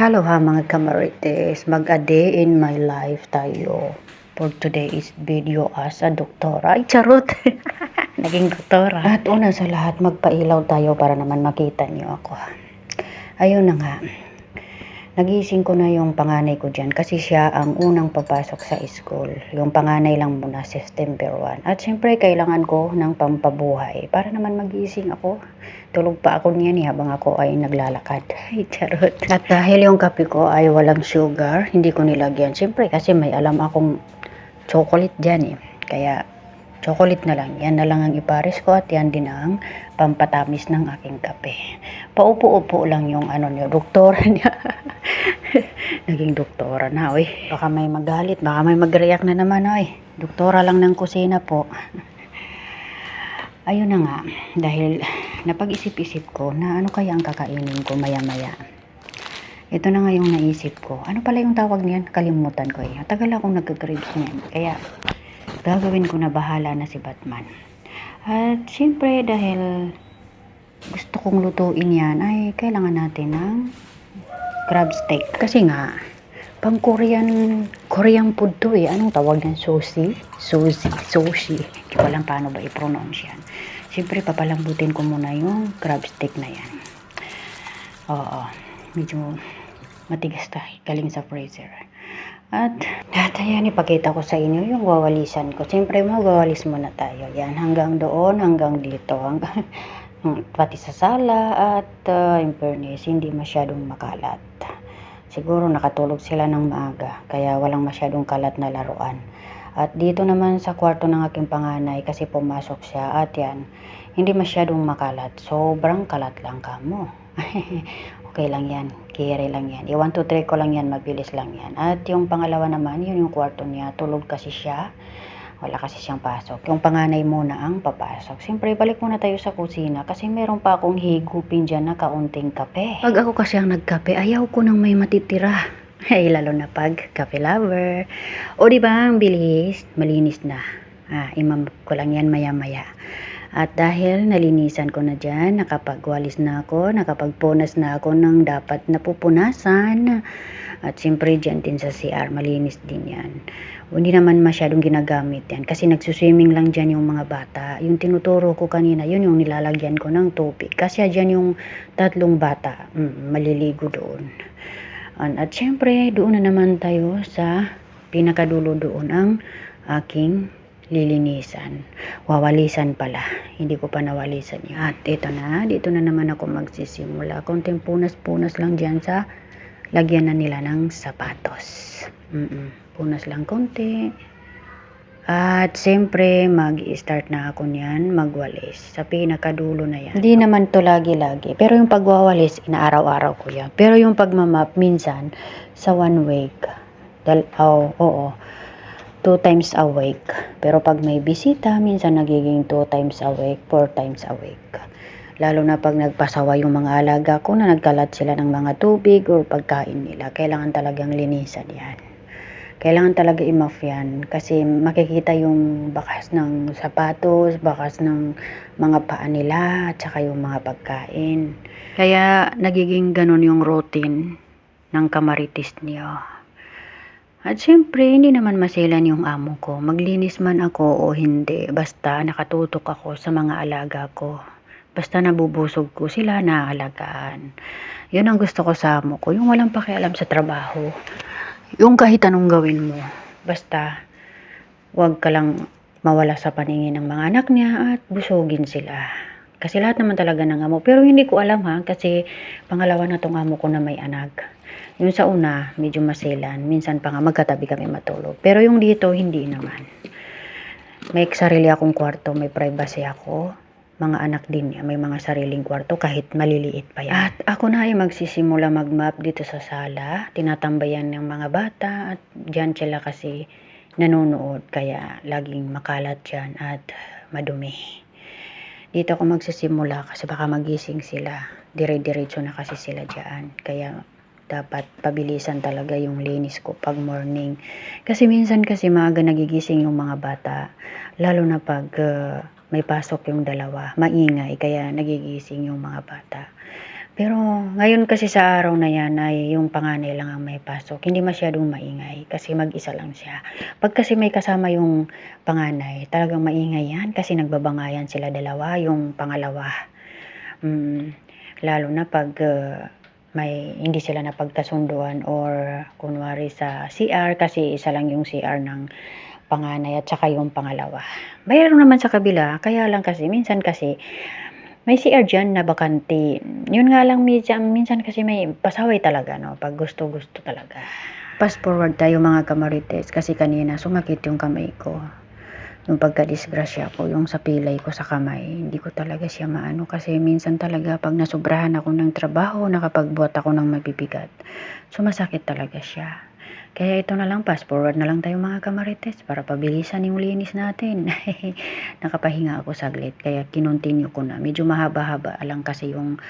Hello ha mga kamarites, mag-a day in my life tayo. For today is video as a doktora. Ay, charot! Naging doktora. At una sa lahat, magpailaw tayo para naman makita niyo ako. Ayun na nga. Nagising ko na yung panganay ko dyan kasi siya ang unang papasok sa school. Yung panganay lang muna September 1. At syempre, kailangan ko ng pampabuhay para naman magising ako. Tulog pa ako niyan eh, habang ako ay naglalakad. Ay, charot. At dahil yung kape ko ay walang sugar, hindi ko nilagyan. Syempre, kasi may alam akong chocolate dyan eh. Kaya, chocolate na lang. Yan na lang ang ipares ko at yan din ang pampatamis ng aking kape. Paupo-upo lang yung ano niyo, doktora niya. Naging doktora na, oy. Baka may magalit, baka may mag-react na naman, oy. Doktora lang ng kusina po. Ayun na nga, dahil napag-isip-isip ko na ano kaya ang kakainin ko maya-maya. Ito na nga yung naisip ko. Ano pala yung tawag niyan? Kalimutan ko eh. Tagal akong nagka-grapes niyan. Kaya, gagawin ko na bahala na si Batman. At syempre, dahil gusto kong lutuin yan, ay kailangan natin ng crab steak. Kasi nga, pang Korean, Korean food to eh. Anong tawag ng sushi? Sushi, sushi. Hindi ko alam paano ba i-pronounce yan. Siyempre, papalambutin ko muna yung crab steak na yan. Oo, medyo matigas tayo. Galing sa freezer. At, at ayan, ipakita ko sa inyo yung wawalisan ko. Siyempre, magawalis muna tayo. Yan, hanggang doon, hanggang dito. Hanggang, pati sa sala at uh, in fairness, hindi masyadong makalat. Siguro nakatulog sila ng maaga, kaya walang masyadong kalat na laruan. At dito naman sa kwarto ng aking panganay kasi pumasok siya at yan, hindi masyadong makalat. Sobrang kalat lang kamo. okay lang yan. Kiri lang yan. I-1, 2, 3 ko lang yan. Mabilis lang yan. At yung pangalawa naman, yun yung kwarto niya. Tulog kasi siya. Wala kasi siyang pasok. Yung panganay muna ang papasok. Siyempre, balik muna tayo sa kusina kasi meron pa akong higupin dyan na kaunting kape. Pag ako kasi ang nagkape, ayaw ko nang may matitira. Ay, lalo na pag kape lover. O, di ba, ang bilis, malinis na. Ah, imam ko lang yan maya-maya. At dahil nalinisan ko na dyan, nakapagwalis na ako, nakapagpunas na ako ng dapat na pupunasan. At siyempre dyan din sa CR, malinis din yan. O, hindi naman masyadong ginagamit yan kasi nagsuswimming lang dyan yung mga bata. Yung tinuturo ko kanina, yun yung nilalagyan ko ng tubig. Kasi dyan yung tatlong bata, mm, maliligo doon. At syempre, doon na naman tayo sa pinakadulo doon ang aking lilinisan. Wawalisan pala. Hindi ko pa nawalisan yun. At ito na, dito na naman ako magsisimula. Konting punas-punas lang dyan sa lagyan na nila ng sapatos. Mm-mm. Punas lang konti. At siyempre, mag-start na ako niyan magwalis. Sa pinakadulo na yan. Hindi naman to lagi-lagi. Pero yung pagwawalis, inaaraw-araw ko yan. Pero yung pagmamap, minsan, sa one week. Dal oh, oo. Two times a week. Pero pag may bisita, minsan nagiging two times a week, four times a week. Lalo na pag nagpasawa yung mga alaga ko na nagkalat sila ng mga tubig o pagkain nila. Kailangan talagang linisan yan. Kailangan talaga i-muff yan kasi makikita yung bakas ng sapatos, bakas ng mga paa nila, at saka yung mga pagkain. Kaya nagiging ganun yung routine ng kamaritis niyo. At syempre, hindi naman maselan yung amo ko. Maglinis man ako o hindi, basta nakatutok ako sa mga alaga ko. Basta nabubusog ko sila naalagaan. Yun ang gusto ko sa amo ko, yung walang pakialam sa trabaho. Yung kahit anong gawin mo, basta wag ka lang mawala sa paningin ng mga anak niya at busugin sila. Kasi lahat naman talaga ng amo. Pero hindi ko alam ha, kasi pangalawa na tong amo ko na may anak. Yung sa una, medyo maselan. Minsan pa nga magkatabi kami matulog. Pero yung dito, hindi naman. May sarili akong kwarto, may privacy ako. Mga anak din niya, may mga sariling kwarto kahit maliliit pa yan. At ako na ay magsisimula mag-map dito sa sala. Tinatambayan ng mga bata at dyan sila kasi nanonood. Kaya laging makalat dyan at madumi. Dito ako magsisimula kasi baka magising sila. Dire-diretso na kasi sila dyan. Kaya dapat pabilisan talaga yung linis ko pag morning. Kasi minsan kasi maaga nagigising yung mga bata. Lalo na pag uh, may pasok yung dalawa. Maingay kaya nagigising yung mga bata. Pero ngayon kasi sa araw na yan ay yung panganay lang ang may pasok. Hindi masyadong maingay kasi mag-isa lang siya. Pag kasi may kasama yung panganay, talagang maingay yan kasi nagbabangayan sila dalawa, yung pangalawa. Mm, lalo na pag uh, may hindi sila napagkasunduan or kunwari sa CR kasi isa lang yung CR ng panganay at saka yung pangalawa. Mayroon naman sa kabila, kaya lang kasi minsan kasi may CR dyan na bakante. Yun nga lang minsan, minsan kasi may pasaway talaga, no? Pag gusto-gusto talaga. Fast forward tayo mga kamarites kasi kanina sumakit yung kamay ko. Yung pagka-disgrasya ko, yung sa pilay ko sa kamay, hindi ko talaga siya maano kasi minsan talaga pag nasubrahan ako ng trabaho, nakapagbuhat ako ng mabibigat, sumasakit talaga siya. Kaya ito na lang, fast forward na lang tayo mga kamarites para pabilisan yung linis natin. Nakapahinga ako saglit, kaya kinontinue ko na. Medyo mahaba-haba lang kasi yung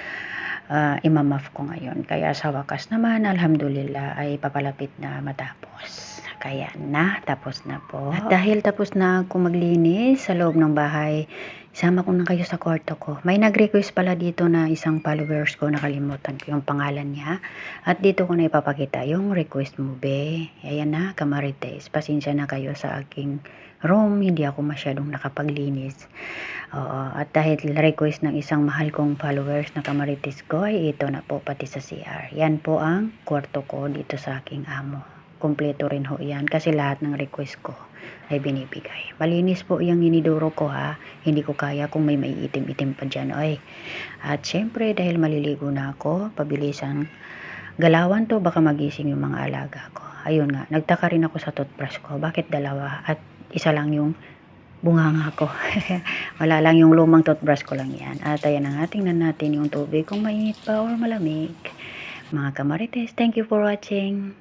uh, imamaf ko ngayon. Kaya sa wakas naman, alhamdulillah, ay papalapit na matapos. Kaya na, tapos na po. At dahil tapos na ako maglinis sa loob ng bahay, Isama ko na kayo sa kwarto ko. May nag-request pala dito na isang followers ko, nakalimutan ko yung pangalan niya. At dito ko na ipapakita yung request mo, be. Ayan na, kamarites. Pasensya na kayo sa aking room. Hindi ako masyadong nakapaglinis. Oo, at dahil request ng isang mahal kong followers na kamarites ko, ay ito na po pati sa CR. Yan po ang kwarto ko dito sa aking amo. Kompleto rin ho yan kasi lahat ng request ko ay binibigay. Malinis po yung iniduro ko ha. Hindi ko kaya kung may maiitim-itim pa dyan. Oy. At syempre dahil maliligo na ako, pabilisan galawan to baka magising yung mga alaga ko. Ayun nga, nagtaka rin ako sa toothbrush ko. Bakit dalawa? At isa lang yung bunganga ko. Wala lang yung lumang toothbrush ko lang yan. At ayan na nga, tingnan natin yung tubig kung mainit pa or malamig. Mga kamarites, thank you for watching.